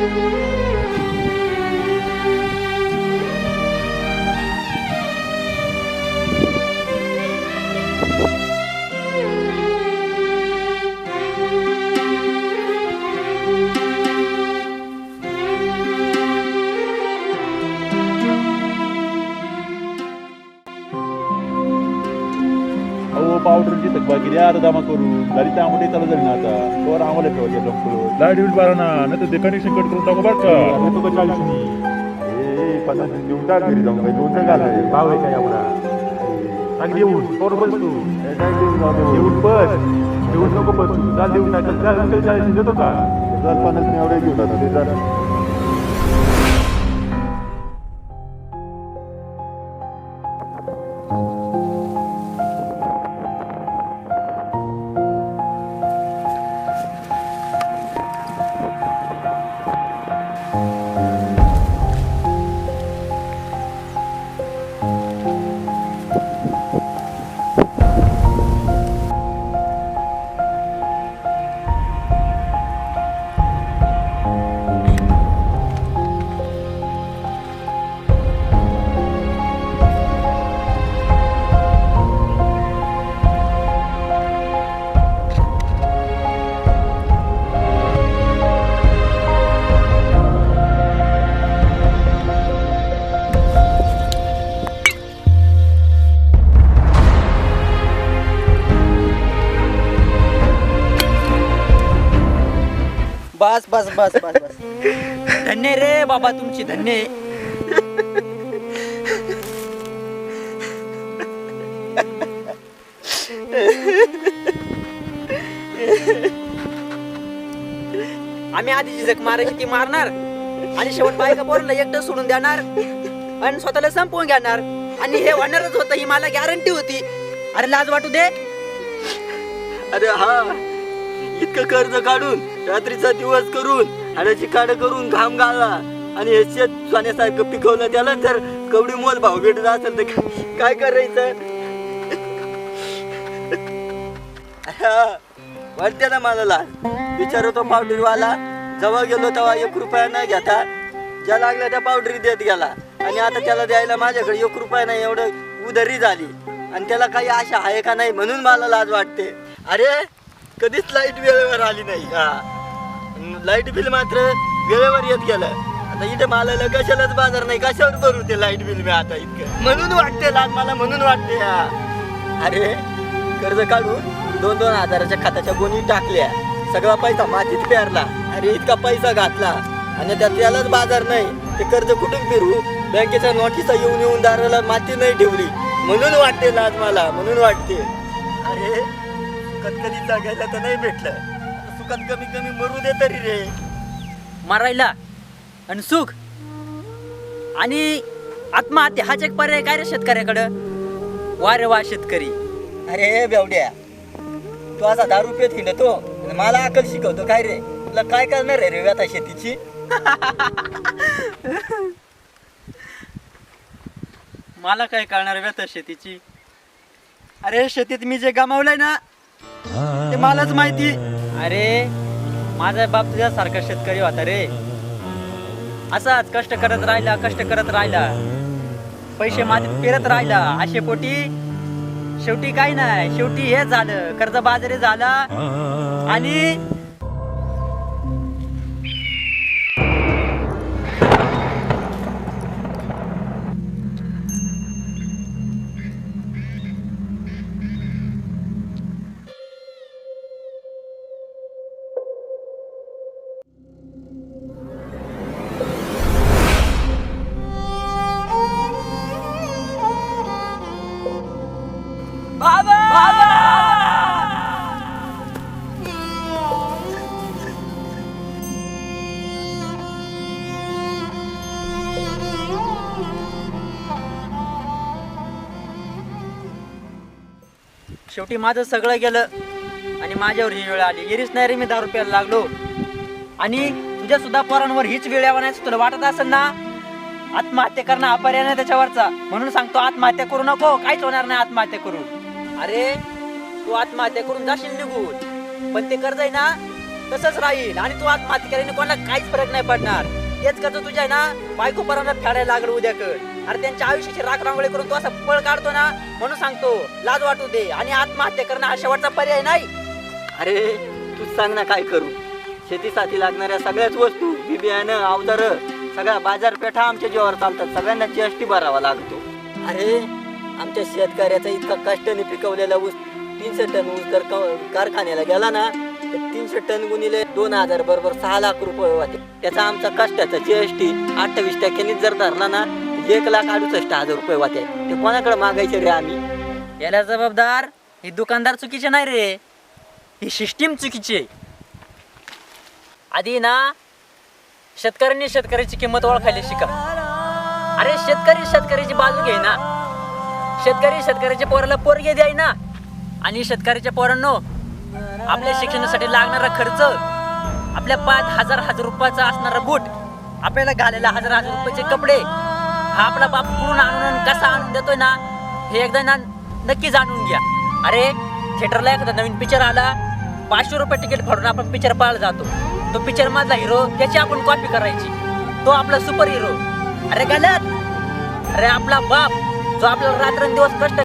Música अहो पावडरची थकबाकी द्या आता जमा करून. गाडी तांबडे चालू झाली ना आता. तर आम्हाला ठेवायचे डॉक्टर. लाइट बिल बारा ना नाही तर ते कनेक्शन कट करून टाकू बरं का? तुका चाळीस नाही. ए पन्नास देऊन टाक घरी जाऊन. काही दोन घाल भाव आहे काय एवढा? सांग देऊन बरोबर बस तू. देऊन बस. देऊन नको बस तू. जा देऊन टाक. जा देतो का? जर पन्नास एवढे घेऊन आता ते बस बस बस बस बस. धन्य रे बाबा तुमची धन्य. आम्ही आधीची जग मारायची ती मारणार. आणि शेवट बायका पोरला एकटं सोडून देणार. आणि स्वतःला संपवून घेणार. आणि हे होणारच होतं ही मला गॅरंटी होती. अरे लाज वाटू दे. अरे हा. इतकं कर्ज काढून रात्रीचा दिवस करून हाडाची काड करून घाम गाळला. आणि हे शेत सोन्यासारखं पिकवलं त्याला जर कवडी मोल भाव भेटत असेल तर काय- करायचं? वाटते ना मला लाज. विचारतो पावडरीवाला. जवळ गेलो तेव्हा एक रुपया नाही घेता ज्या लागल्या त्या पावडरी देत गेला. आणि आता त्याला द्यायला माझ्याकडे एक रुपया नाही एवढं उधारी झाली. आणि त्याला काही आशा आहे का नाही म्हणून मला लाज वाटते. अरे कधीच लाइट वेळेवर आली नाही. हा. लाइट बिल मात्र वेळेवर येत गेलं. आता इथे मालाला कशालाच बाजार नाही. कशावर भरू ते लाइट बिल मी आता इतकं? म्हणून वाटते लाज मला म्हणून वाटते हा. अरे कर्ज काढून दोन दोन हजाराच्या खात्याच्या गोणी टाकल्या. सगळा पैसा मातीत पेरला. अरे इतका पैसा घातला. आणि त्यात त्यालाच बाजार नाही. ते कर्ज कुठून फिरू? बँकेच्या नोटीसा येऊन येऊन दाराला माती नाही ठेवली. म्हणून वाटते लाज मला. म्हणून वाटते. अरे कधी जागायला तर नाही भेटलं. आता सुखात कमी कमी मरू दे तरी रे. मारायला. आणि सुख. आणि आत्महत्या हाच एक पर्याय काय रे शेतकऱ्याकडं? वा रे वा शेतकरी. अरे बेवड्या. तू असा दारू पेत हिंडतो आणि मला अकल शिकवतो काय रे? तुला काय करणार आहे रे आता शेतीची? मला काय कळणार व्यथा शेतीची? अरे शेतीत मी जे गमावलंय ना ते मलाच माहिती. अरे माझा बाप तुझ्यासारखा शेतकरी होता रे. असाच कष्ट करत राहिला कष्ट करत राहिला. पैसे मातीत पेरत राहिला. असे पोटी शेवटी काय नाही. शेवटी हे झालं. कर्ज बाजारी झाला आणि शेवटी माझं सगळं गेलं आणि माझ्यावर ही वेळ आली. येरीच नाही रे मी दहा रुपयाला लागलो. आणि तुझ्या सुद्धा पोरांवर हीच वेळ यावं तुला वाटत असेल ना? आत्महत्या करणं अपर्याय नाही त्याच्यावरचा. म्हणून सांगतो आत्महत्या करू नको. काहीच होणार नाही आत्महत्या करून. अरे तू आत्महत्या करून जाशील निघून. पण ते कर्ज आहे ना तसंच राहील. आणि तू आत्महत्या केल्याने कोणाला काहीच फरक नाही पडणार. तेच कसं तुझ्या आहे ना बायको पर्यंत फेडायला लागलं उद्या कर अरे त्यांच्या आयुष्याची राख रांगोळी करून तू असा पळ काढतो ना म्हणून सांगतो लाज वाटू दे. आणि आत्महत्या करणं हा शेवटचा पर्याय नाही. अरे तू सांग ना काय करू. शेतीसाठी लागणाऱ्या सगळ्याच वस्तू बी बियाणं अवजार सगळ्या बाजारपेठा आमच्या जीवावर चालतात. सगळ्यांना जीएसटी भरावा लागतो. अरे आमच्या शेतकऱ्याचा इतका कष्टाने पिकवलेला ऊस तीनशे टन ऊस जर कारखान्याला गेला ना तर तीनशे टन गुणिले दोन हजार बरोबर सहा लाख रुपये होते त्याचा आमचा कष्टाचा जी एस टी अठ्ठावीस टक्क्यांनी जर धरला ना एक लाख अडुसष्ट हजार रुपये होते ते कोणाकडे मागायचे रे आम्ही? याला जबाबदार हे दुकानदार चुकीचे नाही रे. ही सिस्टीम चुकीची आहे. आधी ना शेतकऱ्यांनी शेतकऱ्याची किंमत ओळखायला शिका. अरे शेतकरी शेतकऱ्याची बाजू घे ना. शेतकरी शेतकऱ्याच्या पोराला पोरगे द्याय ना. आणि शेतकऱ्याच्या पोरांनो आपल्या शिक्षणासाठी लागणारा खर्च आपल्या पाच हजार हजार रुपयाचा असणारा बूट आपल्याला घालायला हजार हजार रुपयाचे कपडे हा आपला बाप कुठून आणून कसा आणून देतोय ना हे एकदा ना नक्की जाणून घ्या. अरे थिएटरला एखादा नवीन पिक्चर आला पाचशे रुपये तिकीट फाडून आपण पिक्चर पाहायला जातो. तो पिक्चर मधला हिरो त्याची आपण कॉपी करायची. तो आपला सुपर हिरो अरे गलत. अरे आपला बाप. जो आपल्याला रात्रंदिवस कष्ट